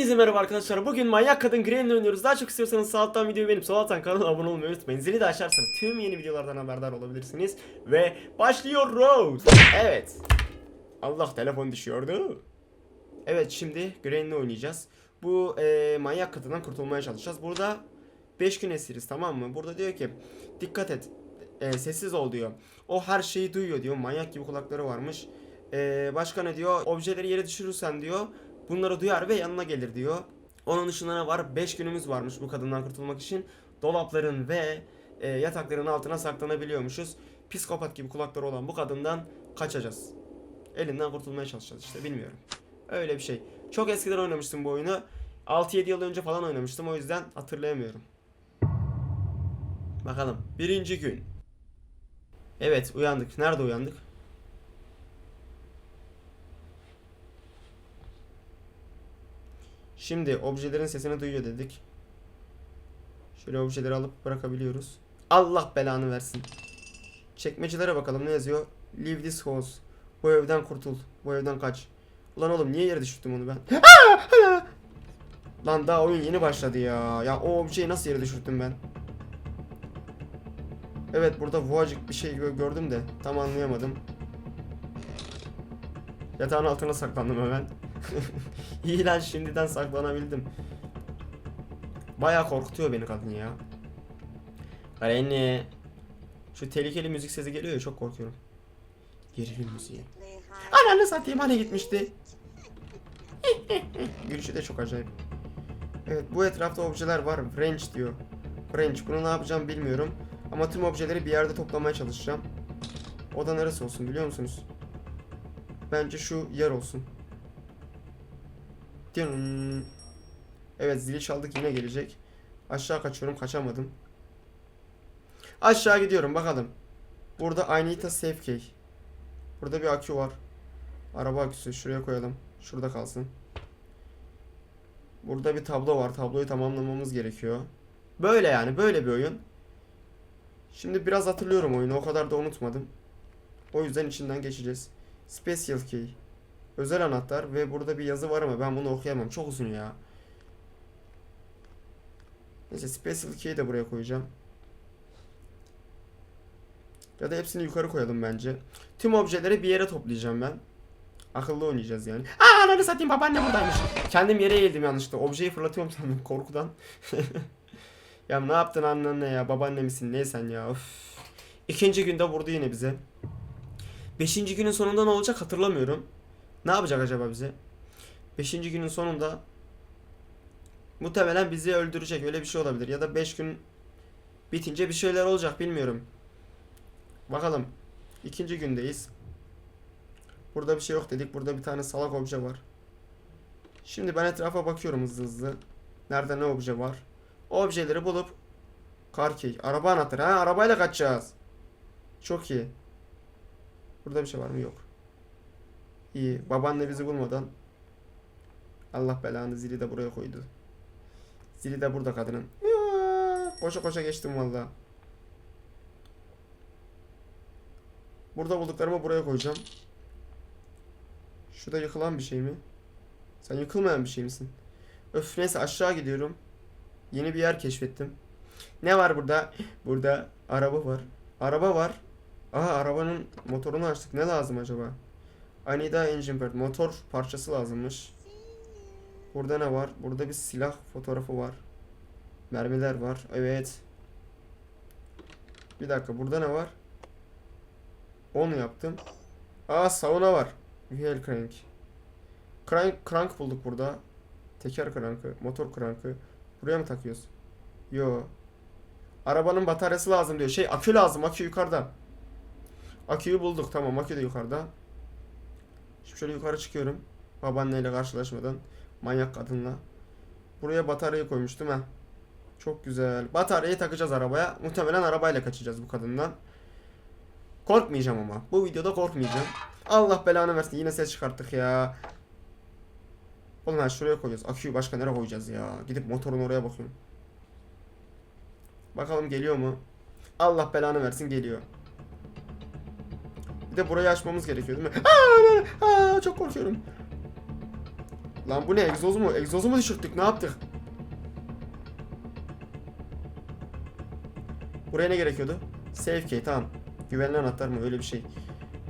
Hepinize merhaba arkadaşlar. Bugün manyak kadın Granny oynuyoruz. Daha çok istiyorsanız sağ alttan videoyu beğenip sol alttan kanala abone olmayı unutmayın. Zili de açarsanız tüm yeni videolardan haberdar olabilirsiniz. Ve başlıyoruz. Evet. Allah telefon düşüyordu. Evet şimdi Granny oynayacağız. Bu e, manyak kadından kurtulmaya çalışacağız. Burada 5 gün esiriz tamam mı? Burada diyor ki dikkat et. e, sessiz ol diyor. O her şeyi duyuyor diyor. Manyak gibi kulakları varmış. E, başka ne diyor? Objeleri yere düşürürsen diyor. Bunları duyar ve yanına gelir diyor. Onun dışında ne var? 5 günümüz varmış bu kadından kurtulmak için. Dolapların ve e, yatakların altına saklanabiliyormuşuz. Psikopat gibi kulakları olan bu kadından kaçacağız. Elinden kurtulmaya çalışacağız işte bilmiyorum. Öyle bir şey. Çok eskiden oynamıştım bu oyunu. 6-7 yıl önce falan oynamıştım o yüzden hatırlayamıyorum. Bakalım. Birinci gün. Evet uyandık. Nerede uyandık? Şimdi objelerin sesini duyuyor dedik. Şöyle objeleri alıp bırakabiliyoruz. Allah belanı versin. Çekmecelere bakalım ne yazıyor? Leave this house. Bu evden kurtul. Bu evden kaç. Ulan oğlum niye yere düşürdüm onu ben? Lan daha oyun yeni başladı ya. Ya o objeyi nasıl yere düşürdüm ben? Evet burada vuacık bir şey gö- gördüm de tam anlayamadım. Yatağın altına saklandım hemen. İyi lan şimdiden saklanabildim. Bayağı korkutuyor beni kadın ya. Rene. Şu tehlikeli müzik sesi geliyor ya çok korkuyorum. Gerilim müziği. Ananı satayım hani gitmişti. Gülüşü de çok acayip. Evet bu etrafta objeler var. Wrench diyor. Wrench. Bunu ne yapacağım bilmiyorum. Ama tüm objeleri bir yerde toplamaya çalışacağım. O da neresi olsun biliyor musunuz? Bence şu yer olsun. Evet zili çaldık yine gelecek. Aşağı kaçıyorum kaçamadım. Aşağı gidiyorum bakalım. Burada I need a safe key. Burada bir akü var. Araba aküsü şuraya koyalım. Şurada kalsın. Burada bir tablo var. Tabloyu tamamlamamız gerekiyor. Böyle yani böyle bir oyun. Şimdi biraz hatırlıyorum oyunu. O kadar da unutmadım. O yüzden içinden geçeceğiz. Special key. Özel anahtar ve burada bir yazı var ama ben bunu okuyamam. Çok uzun ya. Neyse Special Key'i de buraya koyacağım. Ya da hepsini yukarı koyalım bence. Tüm objeleri bir yere toplayacağım ben. Akıllı oynayacağız yani. Aa ananı satayım babaanne buradaymış. Kendim yere eğildim yanlışlıkla. Objeyi fırlatıyorum sandım korkudan. ya ne yaptın anneanne ya? Babaanne misin? Ne sen ya? Of. İkinci günde vurdu yine bize. Beşinci günün sonunda ne olacak hatırlamıyorum. Ne yapacak acaba bize? Beşinci günün sonunda muhtemelen bizi öldürecek. Öyle bir şey olabilir. Ya da beş gün bitince bir şeyler olacak bilmiyorum. Bakalım. İkinci gündeyiz. Burada bir şey yok dedik. Burada bir tane salak obje var. Şimdi ben etrafa bakıyorum hızlı hızlı. Nerede ne obje var. Objeleri bulup Car key. Araba anahtarı. Ha arabayla kaçacağız. Çok iyi. Burada bir şey var mı? Yok. İyi. Babaanne bizi bulmadan Allah belanı zili de buraya koydu. Zili de burada kadının. Koşa koşa geçtim valla. Burada bulduklarımı buraya koyacağım. Şu da yıkılan bir şey mi? Sen yıkılmayan bir şey misin? Öf neyse aşağı gidiyorum. Yeni bir yer keşfettim. Ne var burada? Burada araba var. Araba var. Aha arabanın motorunu açtık. Ne lazım acaba? I need a engine part. Motor parçası lazımmış. Burada ne var? Burada bir silah fotoğrafı var. Mermiler var. Evet. Bir dakika burada ne var? Onu yaptım. Aa sauna var. Wheel crank. Crank, crank bulduk burada. Teker krankı, motor krankı. Buraya mı takıyoruz? Yo. Arabanın bataryası lazım diyor. Şey akü lazım. Akü yukarıda. Aküyü bulduk. Tamam akü de yukarıda. Şimdi şöyle yukarı çıkıyorum. Babaanneyle karşılaşmadan. Manyak kadınla. Buraya bataryayı koymuştum ha. Çok güzel. Bataryayı takacağız arabaya. Muhtemelen arabayla kaçacağız bu kadından. Korkmayacağım ama. Bu videoda korkmayacağım. Allah belanı versin. Yine ses çıkarttık ya. Oğlum ha şuraya koyuyoruz. Aküyü başka nereye koyacağız ya? Gidip motorun oraya bakıyorum. Bakalım geliyor mu? Allah belanı versin geliyor. Bir de burayı açmamız gerekiyor değil mi? Aa, aa, çok korkuyorum. Lan bu ne egzoz mu? Egzozu mu düşürttük? Ne yaptık? Buraya ne gerekiyordu? Safe key tamam. Güvenli anahtar mı? Öyle bir şey.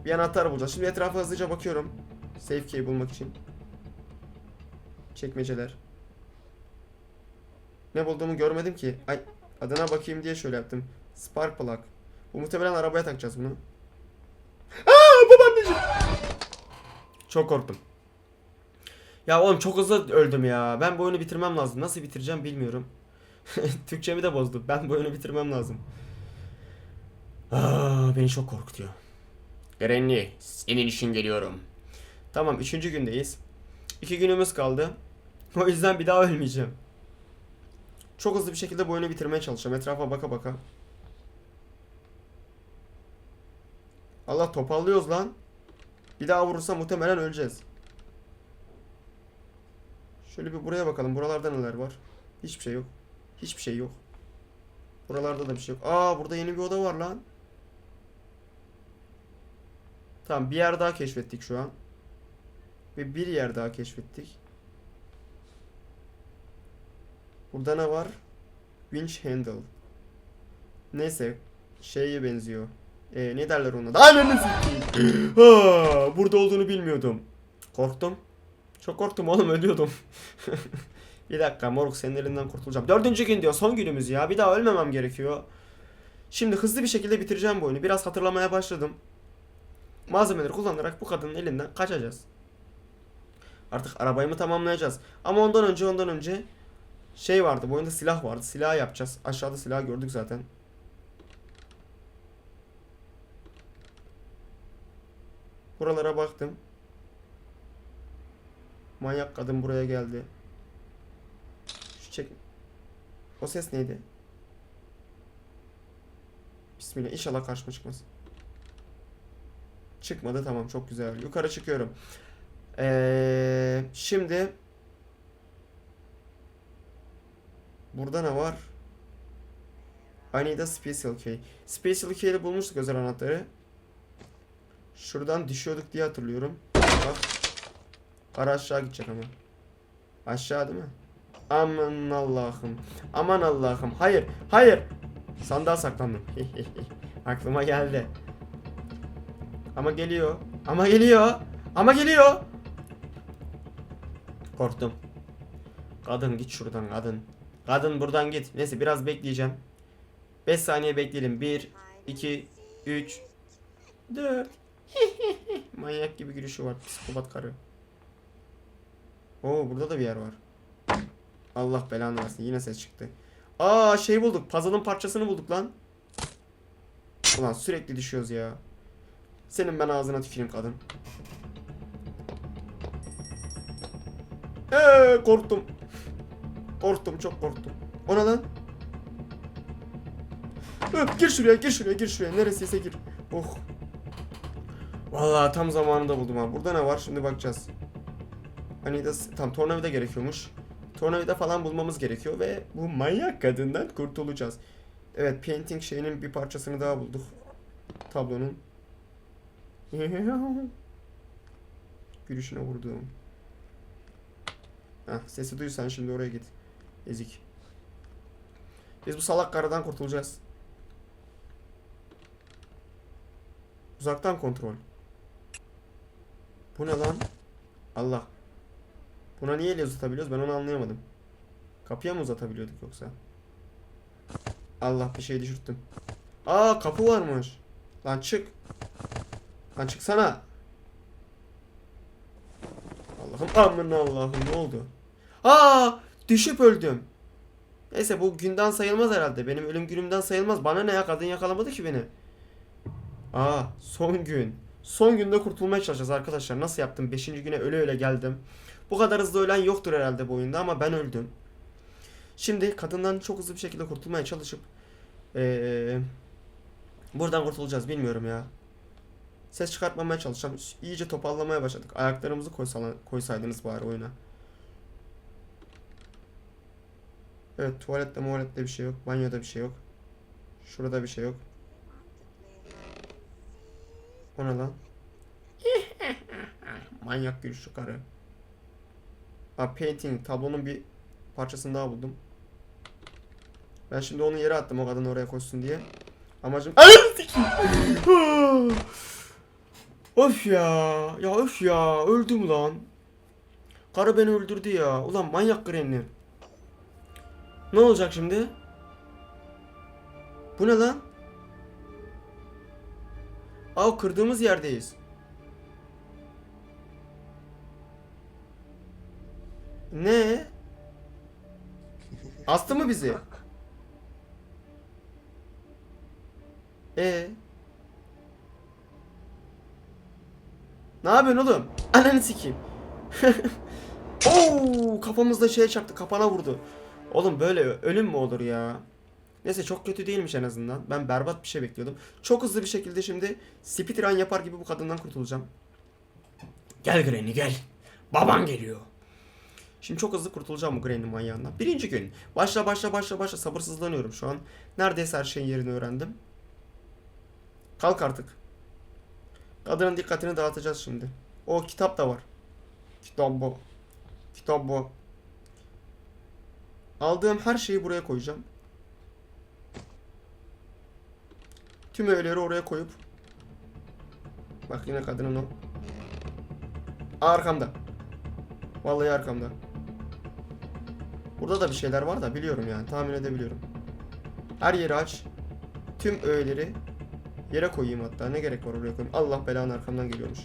Bir anahtar bulacağız. Şimdi etrafa hızlıca bakıyorum. Safe key bulmak için. Çekmeceler. Ne bulduğumu görmedim ki. Ay adına bakayım diye şöyle yaptım. Spark plug. Bu muhtemelen arabaya takacağız bunu. Aa. Çok korktum. Ya oğlum çok hızlı öldüm ya. Ben bu oyunu bitirmem lazım. Nasıl bitireceğim bilmiyorum. Türkçemi de bozdu. Ben bu oyunu bitirmem lazım. Aa, beni çok korkutuyor. Granny, senin için geliyorum. Tamam, üçüncü gündeyiz. İki günümüz kaldı. O yüzden bir daha ölmeyeceğim. Çok hızlı bir şekilde bu oyunu bitirmeye çalışacağım. Etrafa baka baka. Allah topallıyoruz lan. Bir daha vurursa muhtemelen öleceğiz. Şöyle bir buraya bakalım. Buralarda neler var? Hiçbir şey yok. Hiçbir şey yok. Buralarda da bir şey yok. Aa burada yeni bir oda var lan. Tamam bir yer daha keşfettik şu an. Ve bir yer daha keşfettik. Burada ne var? Winch handle. Neyse. Şeye benziyor. Ee, ne derler ona? da? Burada olduğunu bilmiyordum. Korktum. Çok korktum oğlum ölüyordum. bir dakika moruk senin elinden kurtulacağım. Dördüncü gün diyor son günümüz ya. Bir daha ölmemem gerekiyor. Şimdi hızlı bir şekilde bitireceğim bu oyunu. Biraz hatırlamaya başladım. Malzemeleri kullanarak bu kadının elinden kaçacağız. Artık arabayı mı tamamlayacağız? Ama ondan önce ondan önce şey vardı. Bu oyunda silah vardı. Silah yapacağız. Aşağıda silah gördük zaten. Buralara baktım. Manyak kadın buraya geldi. Şu çek... O ses neydi? Bismillah. İnşallah karşıma çıkmaz. Çıkmadı tamam çok güzel. Yukarı çıkıyorum. Ee, şimdi Burada ne var? I need a special key. Special key'de bulmuştuk özel anahtarı. Şuradan düşüyorduk diye hatırlıyorum. Bak. Para aşağı gidecek ama. Aşağı değil mi? Aman Allah'ım. Aman Allah'ım. Hayır. Hayır. Sandığa saklandım. Aklıma geldi. Ama geliyor. Ama geliyor. Ama geliyor. Korktum. Kadın git şuradan kadın. Kadın buradan git. Neyse biraz bekleyeceğim. 5 saniye bekleyelim. 1, 2, 3, 4. Manyak gibi gülüşü var. Psikopat karı. Oo burada da bir yer var. Allah belanı versin. Yine ses çıktı. Aa şey bulduk. Puzzle'ın parçasını bulduk lan. Ulan sürekli düşüyoruz ya. Senin ben ağzına tüküreyim kadın. Eee korktum. Korktum çok korktum. O ne lan? Öp, gir şuraya gir şuraya gir şuraya. Neresiyse gir. Oh. Vallahi tam zamanında buldum ha. Burada ne var? Şimdi bakacağız. Hani de tam tornavida gerekiyormuş. Tornavida falan bulmamız gerekiyor ve bu manyak kadından kurtulacağız. Evet painting şeyinin bir parçasını daha bulduk. Tablonun. Gülüşüne vurduğum. Heh, sesi duysan şimdi oraya git. Ezik. Biz bu salak karadan kurtulacağız. Uzaktan kontrol. Bu ne lan? Allah. Buna niye el uzatabiliyoruz? Ben onu anlayamadım. Kapıya mı uzatabiliyorduk yoksa? Allah bir şey düşürttüm. Aa kapı varmış. Lan çık. Lan çıksana. Allah'ım aman Allah'ım ne oldu? Aa düşüp öldüm. Neyse bu günden sayılmaz herhalde. Benim ölüm günümden sayılmaz. Bana ne ya kadın yakalamadı ki beni. Aa son gün. Son günde kurtulmaya çalışacağız arkadaşlar. Nasıl yaptım? Beşinci güne öyle öyle geldim. Bu kadar hızlı ölen yoktur herhalde bu oyunda ama ben öldüm. Şimdi kadından çok hızlı bir şekilde kurtulmaya çalışıp ee, buradan kurtulacağız bilmiyorum ya. Ses çıkartmamaya çalışacağım. İyice topallamaya başladık. Ayaklarımızı koysala- koysaydınız bari oyuna. Evet tuvalette muvalette bir şey yok. Banyoda bir şey yok. Şurada bir şey yok. O ne lan? Manyak gülüşü karı. Ha painting tablonun bir parçasını daha buldum. Ben şimdi onu yere attım o kadın oraya koşsun diye. Amacım... Of ya. Ya of ya. Öldüm lan. Karı beni öldürdü ya. Ulan manyak Granny. Ne olacak şimdi? Bu ne lan? Aa kırdığımız yerdeyiz. Ne? Astı mı bizi? E Ne yapıyorsun oğlum? Ananı sikeyim. Oo, kafamızda şey çarptı, kapana vurdu. Oğlum böyle ölüm mü olur ya? Neyse çok kötü değilmiş en azından. Ben berbat bir şey bekliyordum. Çok hızlı bir şekilde şimdi speedrun yapar gibi bu kadından kurtulacağım. Gel Granny gel. Baban geliyor. Şimdi çok hızlı kurtulacağım bu Granny manyağından. Birinci gün. Başla başla başla başla. Sabırsızlanıyorum şu an. Neredeyse her şeyin yerini öğrendim. Kalk artık. Kadının dikkatini dağıtacağız şimdi. O kitap da var. Kitap bu. Kitap bu. Aldığım her şeyi buraya koyacağım. Tüm öğeleri oraya koyup Bak yine kadının o. Arkamda. Vallahi arkamda. Burada da bir şeyler var da biliyorum yani tahmin edebiliyorum. Her yeri aç. Tüm öğeleri yere koyayım hatta. Ne gerek var oraya koyayım. Allah belanı arkamdan geliyormuş.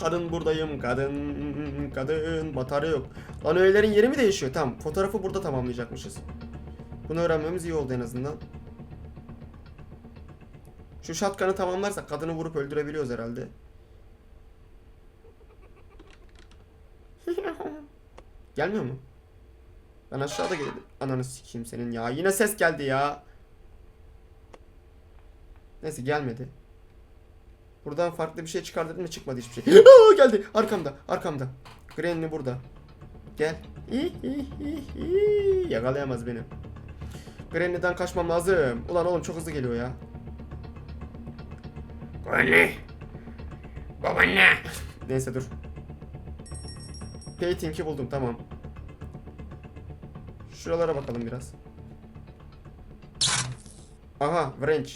Kadın buradayım. Kadın. Kadın. Batarya yok. Lan öğelerin yeri mi değişiyor? Tamam. Fotoğrafı burada tamamlayacakmışız. Bunu öğrenmemiz iyi oldu en azından. Şu şatkanı tamamlarsak kadını vurup öldürebiliyoruz herhalde. Gelmiyor mu? Ben aşağıda geldim. Ananı sikeyim senin ya. Yine ses geldi ya. Neyse gelmedi. Buradan farklı bir şey çıkardın mı çıkmadı hiçbir şey. Aa, geldi arkamda arkamda. Granny burada. Gel. Yakalayamaz beni. Granny'den kaçmam lazım. Ulan oğlum çok hızlı geliyor ya. Granny. Babaanne. Neyse dur. Painting'i buldum tamam. Şuralara bakalım biraz. Aha wrench.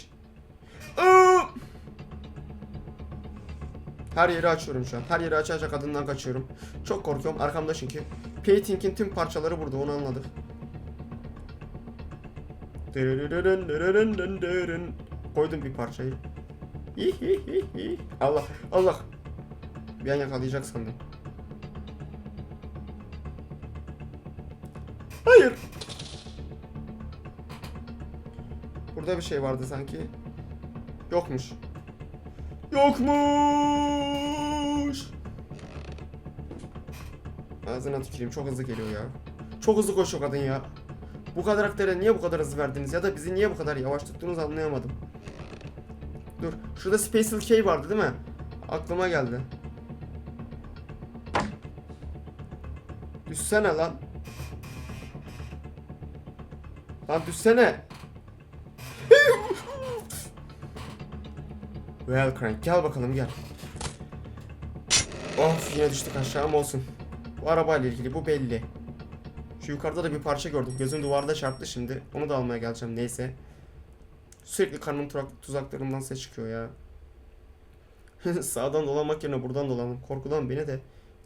Her yeri açıyorum şu an. Her yeri aç aç kadından kaçıyorum. Çok korkuyorum. Arkamda çünkü. Painting'in tüm parçaları burada onu anladık. Koydum bir parçayı. Allah Allah. Bir an yakalayacak sandım. Hayır. Burada bir şey vardı sanki. Yokmuş. Yokmuş. Ağzına tüküreyim çok hızlı geliyor ya. Çok hızlı koşuyor kadın ya. Bu karaktere niye bu kadar hızlı verdiniz ya da bizi niye bu kadar yavaş tuttuğunuzu anlayamadım. Dur. Şurada Special K vardı değil mi? Aklıma geldi. Düşsene lan. Lan düşsene. well Crank gel bakalım gel. Of yine düştük aşağı ama olsun. Bu arabayla ilgili bu belli. Şu yukarıda da bir parça gördüm. Gözüm duvarda çarptı şimdi. Onu da almaya geleceğim neyse. Sürekli karnım tuzaklarımdan ses çıkıyor ya. Sağdan dolanmak yerine buradan dolandım. Korkudan beni de.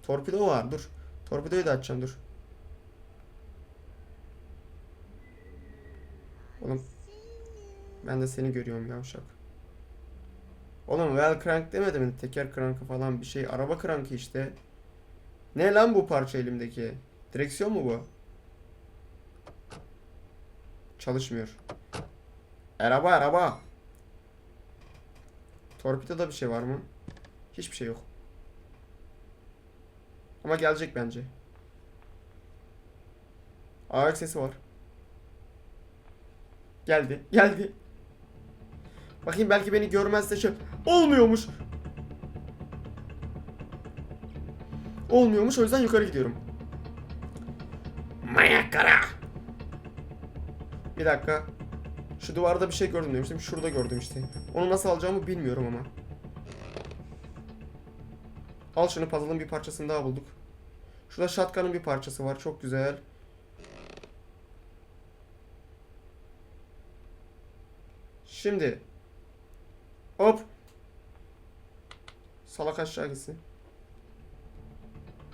Torpido var dur. Torpidoyu da açacağım dur. Oğlum. Ben de seni görüyorum yavşak. Oğlum well crank demedi mi? Teker krankı falan bir şey. Araba krankı işte. Ne lan bu parça elimdeki? Direksiyon mu bu? Çalışmıyor. Araba araba. Torpidoda bir şey var mı? Hiçbir şey yok. Ama gelecek bence. Ayak sesi var. Geldi. Geldi. Bakayım belki beni görmezse şey... Olmuyormuş. Olmuyormuş o yüzden yukarı gidiyorum. Manyak kara. Bir dakika. Şu duvarda bir şey gördüm demiştim. Şurada gördüm işte. Onu nasıl alacağımı bilmiyorum ama. Al şunu puzzle'ın bir parçasını daha bulduk. Şurada shotgun'ın bir parçası var. Çok güzel. Şimdi. Hop. Salak aşağı gitsin.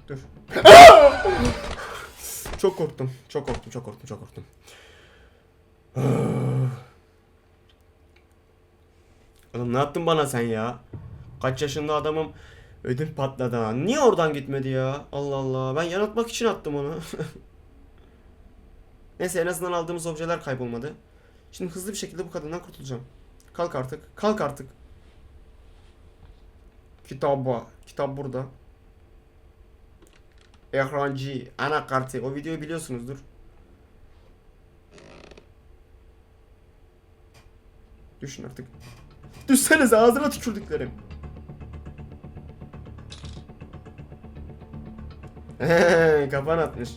Dur. çok korktum. Çok korktum. Çok korktum. Çok korktum. Oğlum ne yaptın bana sen ya? Kaç yaşında adamım ödüm patladı ha. Niye oradan gitmedi ya? Allah Allah. Ben yanıltmak için attım onu. Neyse en azından aldığımız objeler kaybolmadı. Şimdi hızlı bir şekilde bu kadından kurtulacağım. Kalk artık. Kalk artık. Kitabı. Kitap burada. Ekrancı. Anakartı. O videoyu biliyorsunuzdur. Düşün artık. Düşsenize ağzına tükürdüklerim. Kafan atmış.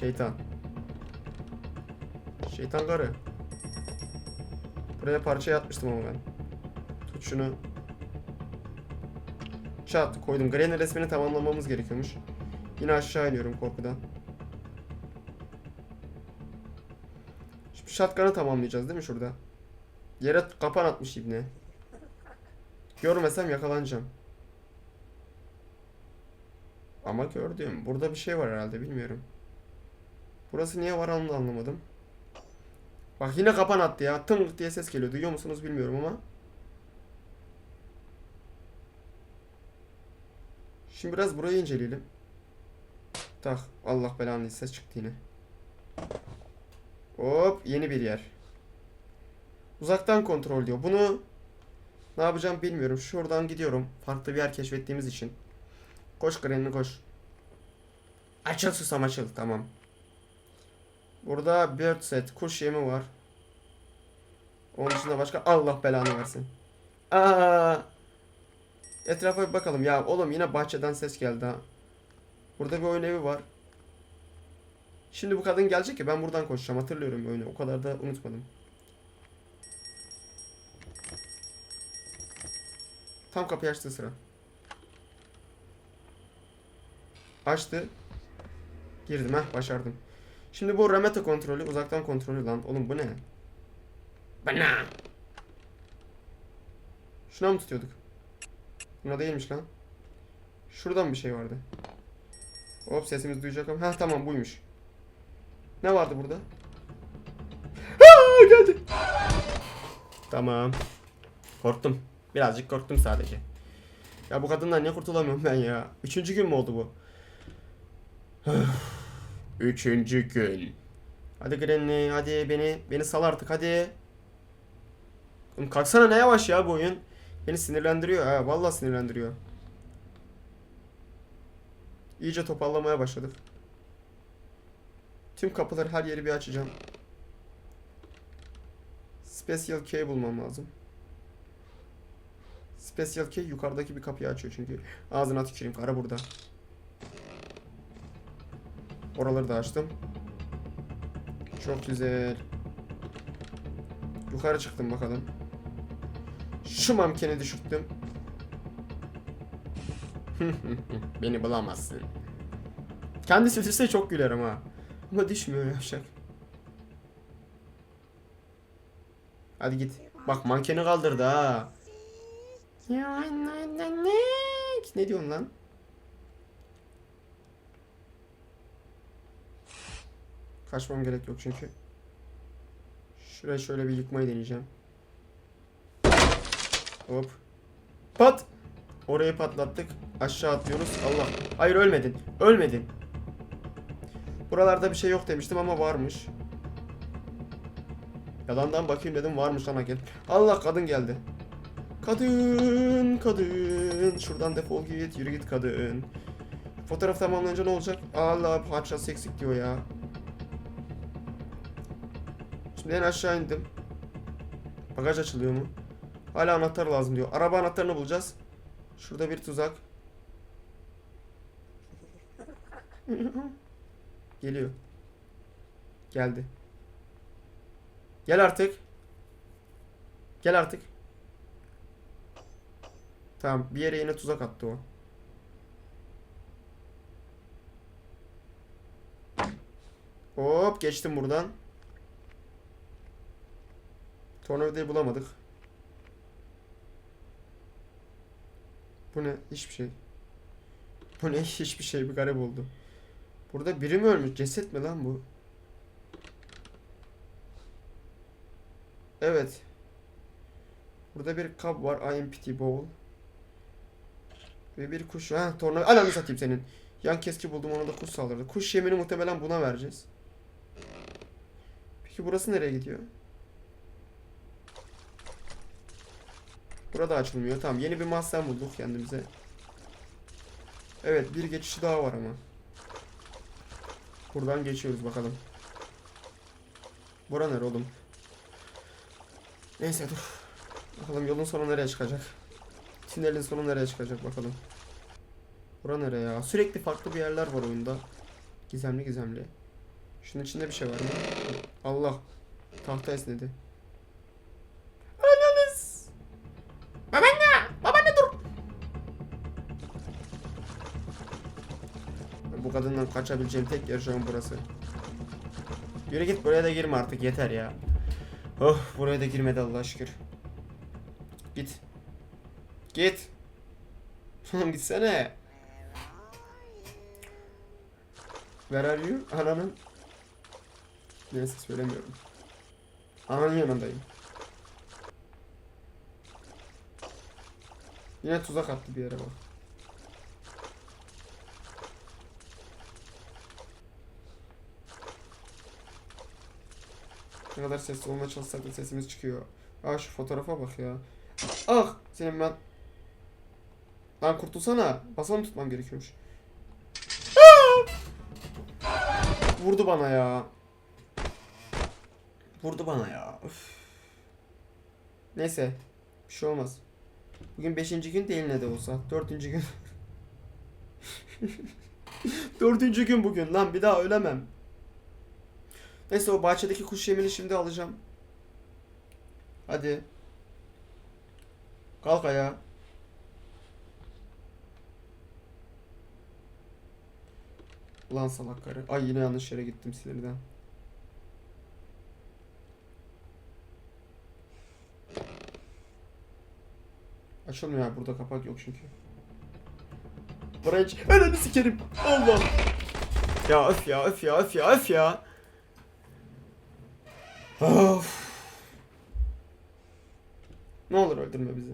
Şeytan. Şeytan karı. Buraya parça atmıştım ama ben. Tut şunu. Çat koydum. Granny resmini tamamlamamız gerekiyormuş. Yine aşağı iniyorum korkudan. Şimdi shotgun'ı tamamlayacağız değil mi şurada? Yere kapan atmış ibne. Görmesem yakalanacağım. Ama gördüm. Burada bir şey var herhalde bilmiyorum. Burası niye var onu da anlamadım. Bak yine kapan attı ya. Tınk diye ses geliyor. Duyuyor musunuz bilmiyorum ama. Şimdi biraz burayı inceleyelim. Tak. Allah belanı ses çıktı yine. Hop yeni bir yer. Uzaktan kontrol diyor. Bunu ne yapacağım bilmiyorum. Şuradan gidiyorum. Farklı bir yer keşfettiğimiz için. Koş Granny koş. Açıl susam açıl. Tamam. Burada bird set. Kuş yemi var. Onun dışında başka Allah belanı versin. Aa! Etrafa bir bakalım. Ya oğlum yine bahçeden ses geldi ha. Burada bir oyun evi var. Şimdi bu kadın gelecek ya ben buradan koşacağım. Hatırlıyorum oyunu. O kadar da unutmadım. Tam kapıyı açtığı sıra. Açtı. Girdim ha başardım. Şimdi bu remeta kontrolü uzaktan kontrolü lan. Oğlum bu ne? Bana. Şuna mı tutuyorduk? Buna değilmiş lan. Şuradan bir şey vardı. Hop sesimizi duyacak ama. Ha tamam buymuş. Ne vardı burada? Aa, geldi. Tamam. Korktum. Birazcık korktum sadece. Ya bu kadından niye kurtulamıyorum ben ya? Üçüncü gün mü oldu bu? Üçüncü gün. Hadi Granny hadi beni beni sal artık hadi. Oğlum kalksana ne yavaş ya bu oyun. Beni sinirlendiriyor ha vallahi sinirlendiriyor. İyice toparlamaya başladık. Tüm kapıları her yeri bir açacağım. Special key bulmam lazım. Special key yukarıdaki bir kapıyı açıyor çünkü. Ağzına tüküreyim kara burada. Oraları da açtım. Çok güzel. Yukarı çıktım bakalım. Şu mamkeni düşürttüm. Beni bulamazsın. Kendisi düşse çok gülerim ha. Ama düşmüyor yavşak. Hadi git. Bak mankeni kaldırdı ha. Ya ne ne ne? Ne diyorsun lan? Kaçmam gerek yok çünkü. Şurayı şöyle bir yıkmayı deneyeceğim. Hop. Pat. Orayı patlattık. Aşağı atlıyoruz. Allah. Hayır ölmedin. Ölmedin. Buralarda bir şey yok demiştim ama varmış. Yalandan bakayım dedim varmış ana gel. Allah kadın geldi. Kadın, kadın. Şuradan defol git, yürü git kadın. Fotoğraf tamamlanınca ne olacak? Allah parçası eksik diyor ya. Şimdi en aşağı indim. Bagaj açılıyor mu? Hala anahtar lazım diyor. Araba anahtarını bulacağız. Şurada bir tuzak. Geliyor. Geldi. Gel artık. Gel artık. Tamam bir yere yine tuzak attı o. Hop geçtim buradan. Tornavidayı bulamadık. Bu ne? Hiçbir şey. Bu ne? Hiçbir şey. Bir garip oldu. Burada biri mi ölmüş? Ceset mi lan bu? Evet. Burada bir kap var. IMPT bowl. Ve bir kuş. Ha torna. Ananı satayım senin. Yan keski buldum onu da kuş saldırdı. Kuş yemini muhtemelen buna vereceğiz. Peki burası nereye gidiyor? Burada açılmıyor. Tamam yeni bir mahzen bulduk kendimize. Evet bir geçişi daha var ama. Buradan geçiyoruz bakalım. Bura nere oğlum? Neyse dur. Bakalım yolun sonu nereye çıkacak? Tünelin sonu nereye çıkacak bakalım. Bura nereye ya? Sürekli farklı bir yerler var oyunda. Gizemli gizemli. Şunun içinde bir şey var mı? Allah. Tahta esnedi. Ananız. Babaanne! Babaanne dur! Bu kadından kaçabileceğim tek yer şu an burası. Yürü git buraya da girme artık yeter ya. Oh buraya da girmedi Allah şükür. Git. Git. Oğlum gitsene. Where are you? Ananın. Neyse söylemiyorum. Ananın yanındayım. Yine tuzak attı bir yere bak. Ne kadar sesli olmaya çalışsak da sesimiz çıkıyor. Aa şu fotoğrafa bak ya. Ah! Senin ben... Lan kurtulsana. Basalım tutmam gerekiyormuş. Vurdu bana ya. Vurdu bana ya. Üf. Neyse. Bir şey olmaz. Bugün 5. gün değil ne de olsa. 4. gün. 4. gün bugün lan bir daha ölemem. Neyse o bahçedeki kuş yemini şimdi alacağım. Hadi. Kalk ayağa. Ulan salak karı. Ay yine yanlış yere gittim sinirden. Açılmıyor ya burada kapak yok çünkü. Buraya hiç... Ananı sikerim. Allah. Ya öf ya öf ya öf ya öf ya. Of. Ne olur öldürme bizi.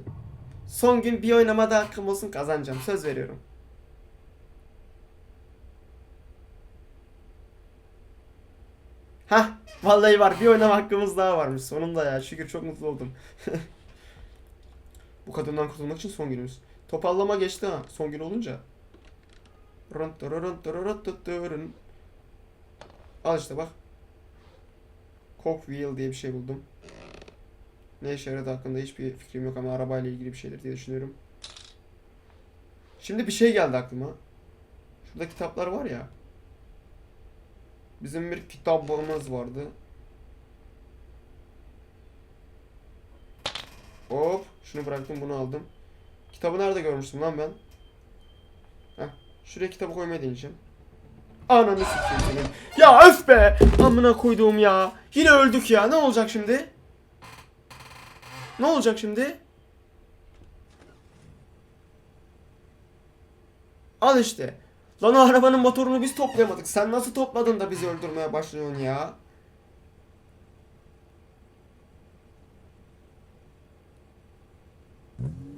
Son gün bir oynamada hakkım olsun kazanacağım. Söz veriyorum. Hah vallahi var bir oynama hakkımız daha varmış sonunda ya şükür çok mutlu oldum. Bu kadından kurtulmak için son günümüz. Topallama geçti ha son gün olunca. Al işte bak. Cogwheel diye bir şey buldum. Ne işe yaradı hakkında hiçbir fikrim yok ama arabayla ilgili bir şeydir diye düşünüyorum. Şimdi bir şey geldi aklıma. Şurada kitaplar var ya. Bizim bir kitabımız vardı. Hop, şunu bıraktım, bunu aldım. Kitabı nerede görmüştüm lan ben? Heh, şuraya kitabı koymaya deneyeceğim. Ananı sikeyim senin. Ya öf be! Amına koyduğum ya. Yine öldük ya. Ne olacak şimdi? Ne olacak şimdi? Al işte. Lan o arabanın motorunu biz toplayamadık. Sen nasıl topladın da bizi öldürmeye başlıyorsun ya?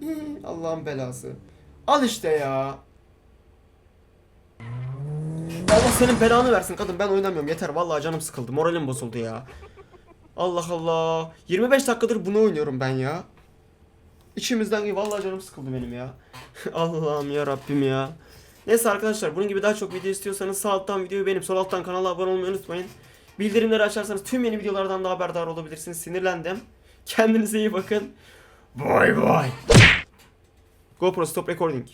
Hii, Allah'ın belası. Al işte ya. Allah senin belanı versin kadın ben oynamıyorum yeter vallahi canım sıkıldı moralim bozuldu ya. Allah Allah 25 dakikadır bunu oynuyorum ben ya. İçimizden vallahi canım sıkıldı benim ya. Allah'ım ya Rabbim ya. Neyse arkadaşlar bunun gibi daha çok video istiyorsanız sağ alttan videoyu beğenip sol alttan kanala abone olmayı unutmayın. Bildirimleri açarsanız tüm yeni videolardan da haberdar olabilirsiniz. Sinirlendim. Kendinize iyi bakın. Bye bye. GoPro stop recording.